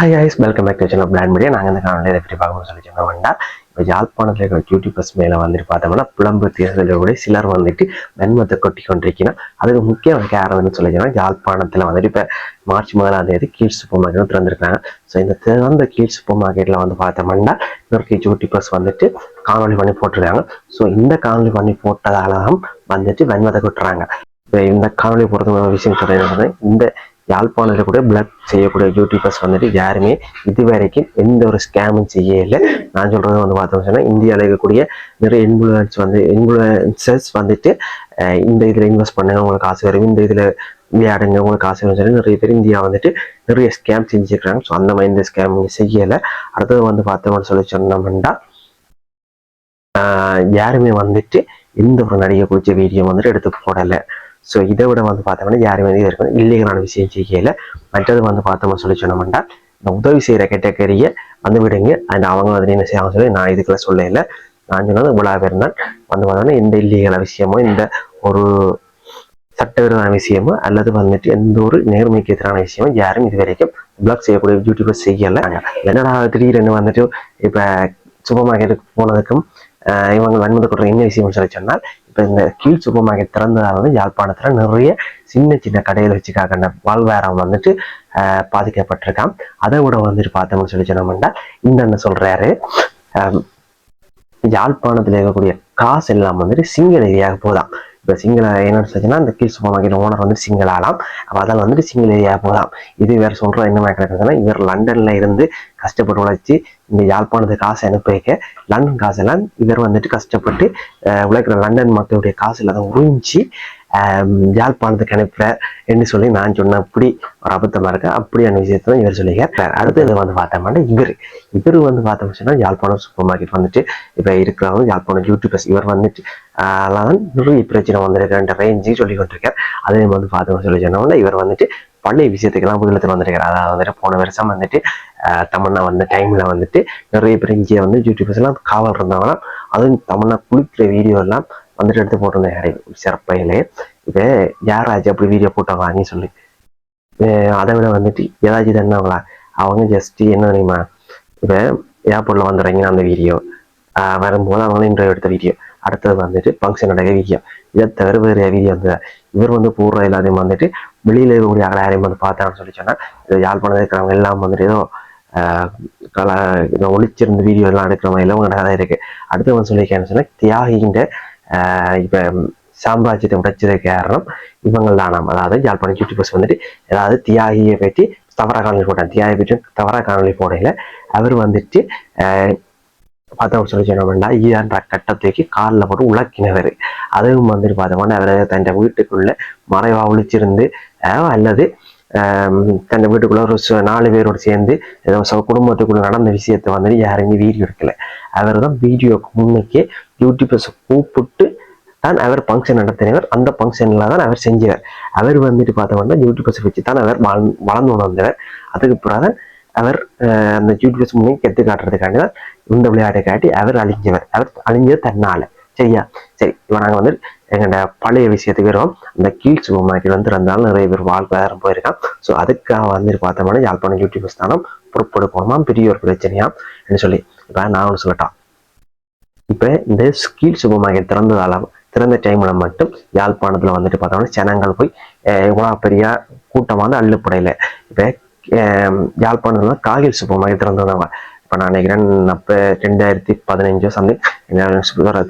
Hi guys welcome back to channel plan media நாங்கள் இந்த காலையில் இதை பற்றி பார்க்கணும்னு சொல்லி சொன்ன வேண்டாம் இப்போ யாழ்ப்பாணத்தில் இருக்கிற பஸ் மேலே வந்துட்டு பார்த்தோம்னா புலம்பு தேர்தலோட சிலர் வந்துட்டு மென்மத்தை கொட்டி கொண்டிருக்கணும் அதுக்கு முக்கிய காரணம்னு சொல்லி சொன்னால் யாழ்ப்பாணத்தில் வந்துட்டு இப்போ மார்ச் முதலாம் தேதி கீழ் சூப்பர் மார்க்கெட் திறந்துருக்காங்க ஸோ இந்த திறந்த கீழ் சூப்பர் மார்க்கெட்டில் வந்து பார்த்தோம்னா நிறைய பஸ் வந்துட்டு காணொலி பண்ணி போட்டிருக்காங்க. ஸோ இந்த காணொலி பண்ணி போட்டதால தான் வந்துட்டு வெண்மத்தை கொட்டுறாங்க. இப்போ இந்த காணொலி பொறுத்த விஷயம் சொல்றது இந்த யாழ்ப்பாணத்தில் கூட பிளக் செய்யக்கூடிய யூடியூபர்ஸ் வந்துட்டு யாருமே இது வரைக்கும் எந்த ஒரு ஸ்கேமும் செய்யலை நான் சொல்கிறது வந்து பார்த்தோம்னு சொன்னால் இந்தியாவில் இருக்கக்கூடிய நிறைய இன்ஃப்ளூயன்ஸ் வந்து இன்ஃபுளுசர்ஸ் வந்துட்டு இந்த இதில் இன்வெஸ்ட் பண்ணுங்க உங்களுக்கு காசு வரும். இந்த இதில் விளையாடுங்க உங்களுக்கு காசு வரும் சொல்லி நிறைய பேர் இந்தியா வந்துட்டு நிறைய ஸ்கேம் செஞ்சுருக்காங்க. ஸோ அந்த மாதிரி இந்த ஸ்கேம் செய்யலை. அடுத்தது வந்து பார்த்தோம்னு சொல்லி சொன்னோம்னா ஆஹ், யாருமே வந்துட்டு எந்த ஒரு நடிகை குறித்த வீடியோ வந்துட்டு எடுத்து போடலை. ஸோ இதை விட வந்து பார்த்தோம்னா யார் இது இருக்கும் இல்லீகலான விஷயம் செய்யல. மற்றது வந்து பார்த்தோம்னு சொல்லி சொன்னோம்னா இந்த உதவி செய்கிற கேட்டகரியை வந்து விடுங்க. அண்ட் அவங்க வந்து என்ன செய்யாங்க சொல்லி நான் இதுக்குள்ள சொல்லல. நான் சொன்னது இவ்வளோ பேர் தான் வந்து பார்த்தோம்னா எந்த இல்லீகல விஷயமோ இந்த ஒரு சட்டவிரதான விஷயமோ அல்லது வந்துட்டு எந்த ஒரு நேர்மைக்கு எதிரான விஷயமோ யாரும் இது வரைக்கும் பிளாக் செய்யக்கூடிய யூடியூபர் செய்யலை. என்னடா திடீர்னு வந்துட்டு இப்போ சூப்பர் மார்க்கெட்டுக்கு போனதுக்கும் இவங்க வன்மதி குற்றம் என்ன விஷயம்னு சொல்லி சொன்னால் இப்போ இந்த கீழ் சூப்பர் மார்க்கெட் திறந்ததால் வந்து யாழ்ப்பாணத்தில் நிறைய சின்ன சின்ன கடையில் வச்சுக்காக வாழ்வாரம் வந்துட்டு ஆஹ் பாதிக்கப்பட்டிருக்கான் அதை விட வந்துட்டு பார்த்தோம்னு சொல்லி சொன்னோம்னா இந்த அண்ணன் சொல்றாரு ஆஹ் யாழ்ப்பாணத்தில் இருக்கக்கூடிய காசு எல்லாம் வந்துட்டு சிங்கள ஏரியாவுக்கு போதான் இப்போ சிங்கிள் என்னன்னு சொல்லிச்சுன்னா இந்த கீழ் சூப்பர் மார்க்கெட் ஓனர் வந்து சிங்கள ஆளாம் அப்போ அதில் வந்துட்டு சிங்கிள் ஏரியா போதாம் இது வேற சொல்கிறோம் என்ன மாதிரி இவர் லண்டன்ல இருந்து கஷ்டப்பட்டு உழைச்சி இங்கே யாழ்ப்பாணத்துக்கு காசு அனுப்பிக்க லண்டன் காசெல்லாம் இவர் வந்துட்டு கஷ்டப்பட்டு உழைக்கிற லண்டன் மக்களுடைய காசு அதை உறிஞ்சி யாழ்ப்பாணத்துக்கு அனுப்புகிறார் என்று சொல்லி நான் சொன்ன அப்படி ஒரு அபத்தமாக இருக்கேன் அப்படியான விஷயத்தை தான் இவர் சொல்லியிருக்கார். அடுத்தது வந்து பார்த்தோம்னா இவர். இவர் வந்து பார்த்தோம் சொன்னால் யாழ்ப்பாணம் சூப்பர் மார்க்கெட் வந்துட்டு இப்போ இருக்கிறவங்க யாழ்ப்பாணம் யூடியூபர்ஸ் இவர் வந்துட்டு ஆஹ், நிறைய பிரச்சனை வந்திருக்கிற ரேஞ்சு சொல்லி கொண்டிருக்கார். அதே வந்து பார்த்தோம் சொல்லி சொன்னோம்னா இவர் வந்துட்டு பழைய விஷயத்துக்கெல்லாம் புதுலத்தில் வந்திருக்காரு. அதாவது வந்துட்டு போன வருஷம் வந்துட்டு தமிழ்னா வந்த டைமில் வந்துட்டு நிறைய பேர் இங்கே வந்து யூடியூபர்ஸ் எல்லாம் காவல் இருந்தாங்கன்னா அதுவும் தமிழ்னா குளிக்கிற வீடியோ எல்லாம் வந்துட்டு எடுத்து போட்டிருந்தாங்க சிறப்பையிலே இப்போ யாராச்சும் அப்படி வீடியோ போட்டாங்களா நீ சொல்லு அதை விட வந்துட்டு ஏதாச்சும் இது என்னங்களா அவங்க ஜஸ்ட் என்ன தெரியுமா? இப்போ ஏர்போர்ட்டில் வந்துடுறீங்கன்னா அந்த வீடியோ வரும்போது அவங்க இன்டர்வியூ எடுத்த வீடியோ அடுத்தது வந்துட்டு ஃபங்க்ஷன் நடக்க வீடியோ இதை தவிர வேறு வீடியோ வந்து இவர் வந்து பூர்வ எல்லாத்தையும் வந்துட்டு வெளியில் இருக்கக்கூடிய யாரையும் வந்து பார்த்தான்னு சொல்லி சொன்னால் இது யாழ்ப்பாணத்தில் இருக்கிறவங்க எல்லாம் வந்துட்டு ஏதோ ஆஹ் கல ஒளிச்சிருந்த வீடியோ எல்லாம் எடுக்கிற மாதிரி எல்லாம் உங்களோட நிறையா இருக்கு அடுத்து வந்து சொல்லியிருக்கேன்னு சொன்னால் தியாகின்ற இப்போ சாம்ராஜ்யத்தை உடைச்சது காரணம் இவங்க தானாம் அதாவது யாழ்ப்பாணம் பஸ் வந்துட்டு ஏதாவது தியாகியை பற்றி தவறாக காணொலி போட்டாங்க. தியாகியை பற்றி தவறாக காணொலி போடையில அவர் வந்துட்டு ஆஹ் பார்த்தோம் சொல்லி சொன்னோம்னா ஈரான் கட்டத்துக்கு காலில் போட்டு உழக்கினவர் அதுவும் வந்துட்டு பார்த்தோம்னா அவர் தன் வீட்டுக்குள்ள மறைவா ஒழிச்சிருந்து அல்லது தன் வீட்டுக்குள்ள ஒரு சு- நாலு பேரோடு சேர்ந்து ஏதோ ச- குடும்பத்துக்குள்ள நடந்த விஷயத்தை வந்துட்டு யாருமே வீடியோ எடுக்கல. அவர் தான் வீடியோக்கு முன்னுக்கே யூடியூபர்ஸை கூப்பிட்டு தான் அவர் ஃபங்க்ஷன் நடத்தினவர். அந்த ஃபங்க்ஷனில் தான் அவர் செஞ்சவர் அவர் வந்துட்டு பார்த்தோம்னா யூடியூபர்ஸை வச்சு தான் அவர் வளர்ந்து வந்தவர். அதுக்கு பிறகு அவர் அந்த யூடியூபர்ஸ் முன்னே கெத்து காட்டுறதுக்காண்டி தான் இந்த விளையாட்டை காட்டி அவர் அழிஞ்சவர். அவர் அழிஞ்சது தன்னால். சரியா? சரி இப்போ நாங்கள் வந்து எங்கள்ட பழைய விஷயத்துக்கு வரும். அந்த கீழ் சூப்பர் மார்க்கெட் வந்து இருந்தாலும் நிறைய பேர் வாழ்வாதாரம் போயிருக்கான். ஸோ அதுக்காக வந்து பார்த்தோம்னா யாழ்ப்பாணம் யூடியூபர்ஸ் தானம் பொறுப்பெடுக்கணுமா? பெரிய ஒரு பிரச்சனையா? என்று சொல்லி இப்போ நான் ஒன்று சொல்லட்டான் இப்போ இந்த கீழ் சூப்பர் மார்க்கெட் திறந்ததால திறந்த டைம்ல மட்டும் யாழ்ப்பாணத்துல வந்துட்டு பார்த்தோம்னா ஜனங்கள் போய் அஹ், பெரிய கூட்டமாக வந்து அள்ளுப்படையில. இப்போ யாழ்ப்பாணத்தில் காகில் சூப்பர் மார்க்கெட் திறந்தவங்க இப்போ நான் நினைக்கிறேன் அப்போ ரெண்டாயிரத்தி பதினஞ்சோ சம்திங்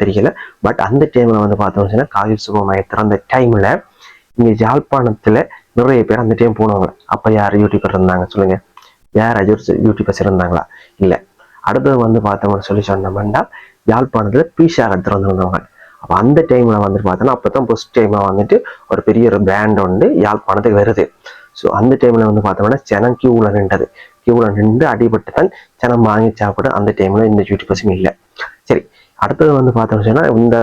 தெரியல. பட் அந்த டைம்ல வந்து பார்த்தோம்னு சொன்னா காகில் சூப்பர் அந்த டைமில் டைம்ல இங்க யாழ்ப்பாணத்துல நிறைய பேர் அந்த டைம் போனவங்க. அப்ப யார் யூடியூபர் இருந்தாங்க சொல்லுங்க. யார் யூடியூபர்ஸ் இருந்தாங்களா? இல்ல. அடுத்தது வந்து பார்த்தோம்னு சொல்லி சொன்னோம்னா யாழ்ப்பாணத்துல பீஷா வந்து வந்தவங்க அப்போ அந்த டைம்ல வந்துட்டு பார்த்தோன்னா அப்பதான் ஃபஸ்ட் டைமா வந்துட்டு ஒரு பெரிய ஒரு பிராண்ட் வந்து யாழ்ப்பாணத்துக்கு வருது. ஸோ அந்த டைம்ல வந்து பார்த்தோம்னா ஜனம் கியூவில் நின்றது. கியூவில் நின்று அடிபட்டு தான் ஜனம் வாங்கி சாப்பிட அந்த டைம்ல இந்த யூடியூபர்ஸும் இல்லை. சரி அடுத்தது வந்து பார்த்தோம்னு சொன்னால் இந்த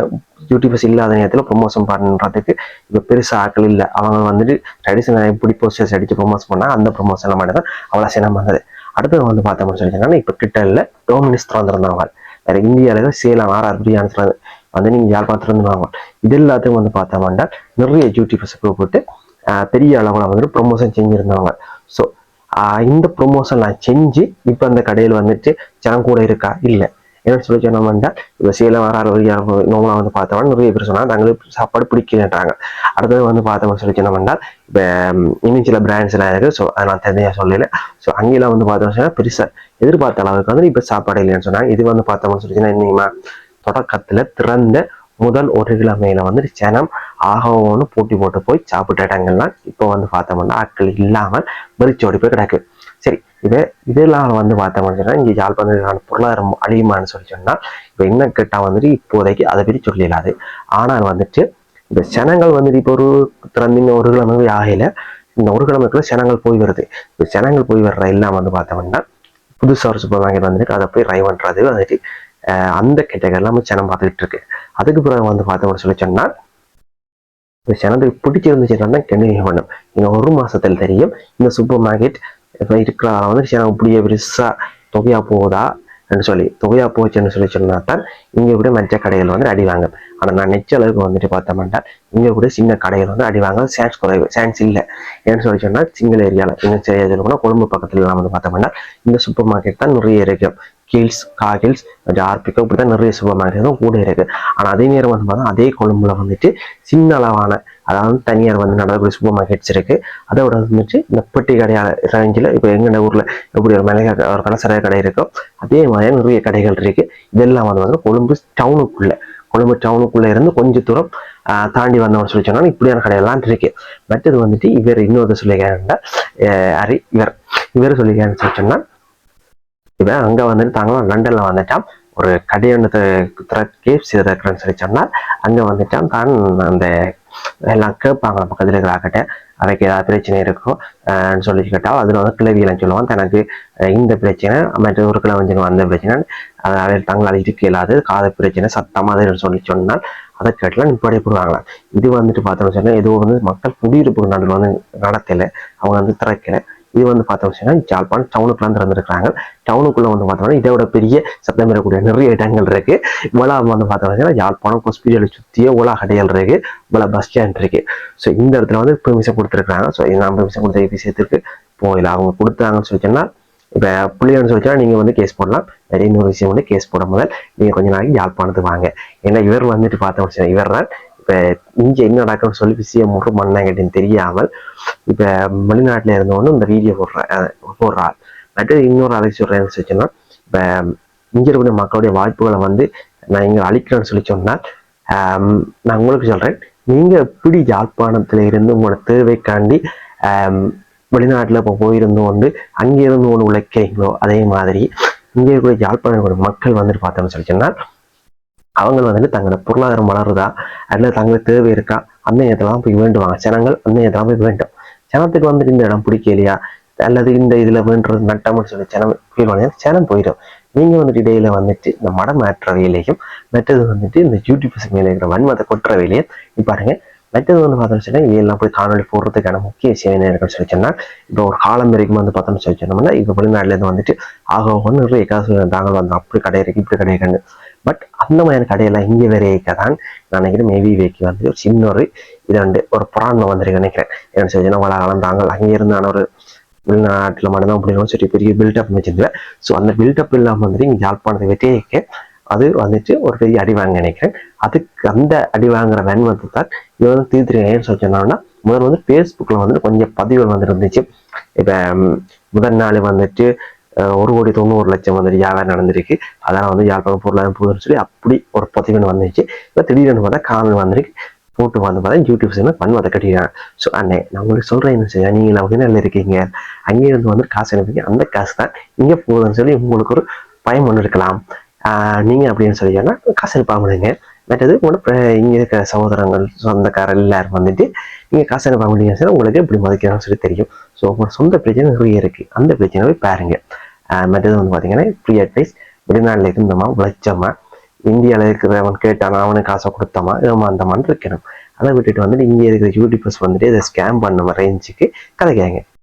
யூடியூபர்ஸ் இல்லாத நேரத்தில் ப்ரொமோஷன் பண்ணுறதுக்கு இப்போ பெருசாக ஆட்கள் இல்லை. அவங்க வந்துட்டு ட்ரெடிஷனல் எப்படி போஸ்டர்ஸ் அடித்து ப்ரொமோஷன் பண்ணால் அந்த ப்ரொமோஷனில் மட்டும் தான் அவ்வளோ சினம் வந்தது. அடுத்தது வந்து பார்த்தோம்னு சொல்லி இப்போ ட்விட்டரில் டோமினிஸ் திறந்துருந்தவங்க. வேற இந்தியாவில் சேலம் ஆர்ஆர் பிரியாணி வந்து நீங்கள் யாழ்ப்பாணத்துல இருந்து வாங்க இது எல்லாத்தையும் வந்து பார்த்தோம்னா நிறைய ஜூட்டி பஸ்ஸுக்கு போட்டு பெரிய அளவில் வந்துட்டு ப்ரொமோஷன் செஞ்சுருந்தாங்க இந்த ப்ரொமோஷன் நான் செஞ்சு இப்போ அந்த கடையில் வந்துட்டு ஜனம் கூட இருக்கா? இல்லை. என்ன சொல்லி சொன்னோம்னா இப்போ சேலம் வர நோம்பலாக வந்து பார்த்தோம்னா நிறைய பேர் சொன்னாங்க தங்களுக்கு சாப்பாடு பிடிக்கலன்றாங்க. அடுத்தது வந்து பார்த்தோம்னு சொல்லி சொன்னோம்னா இப்போ இன்னும் சில பிராண்ட்ஸ் எல்லாம் இருக்குது ஸோ அதை நான் தனியாக சொல்லல. ஸோ அங்கெல்லாம் வந்து பார்த்தோம்னு சொன்னால் பெருசாக எதிர்பார்த்த அளவுக்கு வந்து இப்போ சாப்பாடு இல்லைன்னு சொன்னாங்க. இது வந்து பார்த்தோம்னு சொல்லி சொன்னால் இன்னைக்குமா தொடக்கத்தில் திறந்த முதல் ஒரு கிழமையில வந்து ஜனம் ஆகவும்னு போட்டி போட்டு போய் சாப்பிட்ட இடங்கள்லாம் இப்போ வந்து பார்த்தோம்னா ஆட்கள் இல்லாமல் வெறிச்சோடி போய் கிடக்கு. சரி இது இதெல்லாம் வந்து பார்த்தோம்னு சொன்னா இங்கே யாழ்ப்பாணத்துக்கான பொருளாதாரம் அழியுமான்னு சொல்லி சொன்னால் இப்போ என்ன கேட்டால் வந்துட்டு இப்போதைக்கு அதை பற்றி சொல்லிடலாது. ஆனால் வந்துட்டு இந்த ஜனங்கள் வந்துட்டு இப்போ ஒரு திறந்தின ஒரு கிழமை ஆகையில் இந்த ஒரு கிழமைக்குள்ள ஜனங்கள் போய் வருது. இப்போ ஜனங்கள் போய் வர்ற எல்லாம் வந்து பார்த்தோம்னா புதுசாக ஒரு சூப்பர் மார்க்கெட் வந்துட்டு அதை போய் ட்ரை பண்ணுறது வந்துட்டு அந்த கேட்டகரியில் நம்ம ஜனம் பார்த்துக்கிட்டு இருக்கு. அதுக்கு பிறகு வந்து பார்த்தோம்னு சொல்லி சொன்னால் இந்த சேனல் பிடிச்சிருந்துச்சுன்னா கண்டினியூ பண்ணும் இன்னும் ஒரு மாதத்தில் தெரியும் இந்த சூப்பர் மார்க்கெட் இப்போ இருக்கிற வந்து சேனல் இப்படியே பெருசா தொகையா போகுதா என்று சொல்லி தொகையா போச்சுன்னு சொல்லி சொன்னா தான் இங்க கூட மற்ற கடைகள் வந்து அடி வாங்கும். ஆனா நான் நெச்ச அளவுக்கு வந்துட்டு பார்த்தோம்னா இங்க கூட சின்ன கடைகள் வந்து அடி வாங்க சான்ஸ் குறைவு சான்ஸ் இல்லை ஏன்னு சொல்லி சொன்னா சிங்கிள் ஏரியால இன்னும் சரியா சொல்லணும்னா கொழும்பு பக்கத்துல எல்லாம் வந்து பார்த்தோம்னா இந்த சூப்பர் மார்க்கெட் தான் நிறைய இருக்கும் கீல்ஸ் காகில்ஸ் ஆர்பிகோ இப்படி தான் நிறைய சூப்பர் மார்க்கெட் தான் கூட இருக்கு. ஆனா அதே நேரம் வந்து பார்த்தா அதே கொழும்புல வந்துட்டு சின்ன அளவான அதாவது தனியார் வந்து நடக்கக்கூடிய சூப்பர் மார்க்கெட்ஸ் இருக்கு அதோட வந்துட்டு இந்த பெட்டி கடையால ரேஞ்சில் இப்போ எங்க ஊர்ல எப்படி ஒரு மளிகை ஒரு கடைசரை கடை இருக்கோ அதே மாதிரி நிறைய கடைகள் இருக்கு. இதெல்லாம் வந்து வந்து கொழும்பு டவுனுக்குள்ள கொழும்பு டவுனுக்குள்ள இருந்து கொஞ்சம் தூரம் தாண்டி வந்தோம்னு சொல்லி சொன்னா இப்படியான கடையெல்லாம் இருக்கு. மற்றது வந்துட்டு இவர் இன்னொரு சொல்லிக்கிறேன் அரி இவர் இவர் சொல்லிக்கிறேன்னு சொல்லி சொன்னா இவன் அங்க வந்துட்டு தாங்களும் லண்டன்ல வந்துட்டான். ஒரு கடை கேப்ஸ் சொல்லி சொன்னால் அங்க வந்துட்டான். தான் அந்த எல்லாம் கேட்பாங்க. பக்கத்துல இருக்கிறாக்கிட்ட அவைக்கு ஏதாவது பிரச்சனை இருக்கும் சொல்லி கேட்டால் அதில் வந்து கிளவியெல்லாம் சொல்லுவான். தனக்கு இந்த பிரச்சனை மற்ற ஒரு கிழவஞ்சன் வந்த பிரச்சனை அது தங்களால் இருக்க இல்லாத காத பிரச்சனை சத்தமாக அதுன்னு சொல்லி சொன்னால் அதை கேட்டலாம் இப்படி போடுவாங்களா இது வந்துட்டு பார்த்தோம்னு சொன்னால் எதுவும் வந்து மக்கள் குடியிருப்பு நடுவில் வந்து நடத்தலை. அவங்க வந்து திறக்கலை. இது வந்து பார்த்தோம் சொன்னா ஜாழ்ப்பாணம் டவுனுக்குலாம் திறந்துருக்காங்க டவுனுக்குள்ளே வந்து பார்த்தோம்னா இதோட பெரிய சத்தம் இருக்கக்கூடிய நிறைய இடங்கள் இருக்கு. இவ்வளோ வந்து பார்த்தோம்னா யாழ்ப்பாணம் ஹாஸ்பிட்டலை சுற்றியே உலா கடைகள் இருக்கு. இவ்வளோ பஸ் ஸ்டாண்ட் இருக்கு. ஸோ இந்த இடத்துல வந்து பெர்மிஷன் கொடுத்துருக்காங்க ஸோ நான் பெர்மிஷன் கொடுத்த விஷயத்துக்கு போயிடலாம் அவங்க கொடுத்தாங்கன்னு சொல்லி இப்போ பிள்ளைன்னு சொல்லிச்சா நீங்கள் வந்து கேஸ் போடலாம். நிறைய இன்னொரு விஷயம் வந்து கேஸ் போட முதல். நீங்கள் கொஞ்ச நாளைக்கு யாழ்ப்பாணத்துக்கு வாங்க. ஏன்னா இவர் வந்துட்டு பார்த்தோம் இவர் தான் இப்போ இங்கே என்ன நடக்கும்னு சொல்லி விஷயம் முறை மண்ணாங்கட்டின்னு தெரியாமல் இப்போ வெளிநாட்டில் இருந்தவொன்னு இந்த வீடியோ போடுற போடுற ஆள் மற்ற இன்னொரு அதை சொல்கிறேன்னு சொன்னா இப்போ இங்கே இருக்கக்கூடிய மக்களுடைய வாய்ப்புகளை வந்து நான் இங்கே அழிக்கிறேன்னு சொல்லி சொன்னால் நான் உங்களுக்கு சொல்கிறேன் நீங்கள் எப்படி யாழ்ப்பாணத்தில் இருந்து உங்களோட தேவைக்காண்டி வெளிநாட்டில் இப்போ போயிருந்து வந்து அங்கே இருந்து ஒன்று உழைக்கிறீங்களோ அதே மாதிரி இங்கே இருக்கக்கூடிய யாழ்ப்பாணம் மக்கள் வந்துட்டு பார்த்தோம்னு சொல்லி சொன்னால் அவங்க வந்துட்டு தங்களோட பொருளாதாரம் வளருதா? அல்லது தங்களுக்கு தேவை இருக்கா? அந்த இடத்துலாம் போய் வேண்டுவாங்க. ஜனங்கள் அந்த இடத்துலாம் போய் வேண்டும். ஜனத்துக்கு வந்துட்டு இந்த இடம் பிடிக்கலையா? அல்லது இந்த இதில் வேண்டுறது நட்டம்னு சொல்லி ஜனம் ஃபீல் பண்ணி ஜனம் போயிடும். நீங்கள் வந்துட்டு இடையில வந்துட்டு இந்த மடம் மாற்ற வேலையும் மற்றது வந்துட்டு இந்த யூடியூப் மேலே இருக்கிற வன்மத்தை கொட்டுற வேலையும் இப்போ பாருங்க. அடுத்தது வந்து பார்த்தோம்னு சொன்னா இதெல்லாம் போய் காணொலி போடுறதுக்கான முக்கிய விஷயம் என்ன இருக்குன்னு சொல்லி சொன்னா இப்போ ஒரு காலம் வரைக்கும் வந்து பார்த்தோம்னு சொல்லி சொன்னோம்னா இப்போ வெளிநாட்டிலேருந்து வந்துட்டு ஆக ஒன்று நிறைய காசு தாங்கள் வந்து அப்படி கடை இருக்கு இப்படி கடை இருக்குன்னு பட் அந்த மாதிரியான கடையெல்லாம் இங்கே வேற தான் நான் நினைக்கிறேன் மேபி வேக்கி வந்து ஒரு சின்ன ஒரு இது வந்து ஒரு புறாண்மை வந்திருக்கு நினைக்கிறேன். என்ன சொல்லி வளகாலம் தாங்கள் அங்கே இருந்தான ஒரு வெளிநாட்டில் மட்டும்தான் அப்படின்னு சொல்லி பெரிய பில்டப் வச்சிருந்தேன். ஸோ அந்த பில்டப் இல்லாமல் வந்துட்டு இங்கே யாழ்ப்பாணத்தை வெட்டியே அது வந்துட்டு ஒரு பெரிய அடி வாங்க நினைக்கிறேன். அதுக்கு அந்த அடி வாங்குற வேன்மத்தை தான் இது வந்து தீர்த்துருக்கேன் சொல்லி சொன்னோம்னா முதல் வந்து ஃபேஸ்புக்கில் வந்து கொஞ்சம் பதிவுகள் வந்துருந்துச்சு. இப்போ முதல் நாள் வந்துட்டு ஒரு கோடி தொண்ணூறு லட்சம் வந்துட்டு வியாபாரம் நடந்திருக்கு. அதெல்லாம் வந்து யாழ்ப்பாணம் பொருளாதாரம் போகுதுன்னு சொல்லி அப்படி ஒரு பதிவுன்னு வந்துச்சு. இப்போ திடீர்னு பார்த்தா காணல் வந்திருக்கு. போட்டு வந்து பார்த்தா யூடியூப் சேனல் பண்ணி அதை கட்டிடுறாங்க ஸோ அண்ணே நான் உங்களுக்கு சொல்கிறேன் என்ன செய்ய? நீங்கள் வெளிநாட்டில் இருக்கீங்க? அங்கேயிருந்து வந்து காசு அனுப்பிங்க. அந்த காசு தான் இங்கே போகுதுன்னு சொல்லி உங்களுக்கு ஒரு பயம் ஒன்று இருக்கலாம். ஆஹ் நீங்க அப்படின்னு சொல்லி சொன்னா காசு அனுப்பாமடுங்க மற்றது உங்களோட இங்கே இங்க இருக்கிற சகோதரங்கள் சொந்தக்காரர் எல்லாரும் வந்துட்டு நீங்க காசு அனுப்ப முடியும் சார் உங்களுக்கு எப்படி மதிக்கிறாங்கன்னு சொல்லி தெரியும். ஸோ உங்களோட சொந்த பிரச்சனை நிறைய இருக்கு. அந்த பிரச்சனை போய் பாருங்க. மற்றது வந்து பாத்தீங்கன்னா ஃப்ரீ அட்வைஸ் வெளிநாட்டில் இருந்தோமா உழைச்சோமா இந்தியாவில் இருக்கிறவன் கேட்டானா அவனுக்கு காசை கொடுத்தோமா ஏமாந்தமான்னு இருக்கணும். அதை விட்டுட்டு வந்துட்டு இங்கே இருக்கிற யூடியூபர்ஸ் வந்துட்டு இதை ஸ்கேம் பண்ண ரேஞ்சுக்கு கதைக்காங்க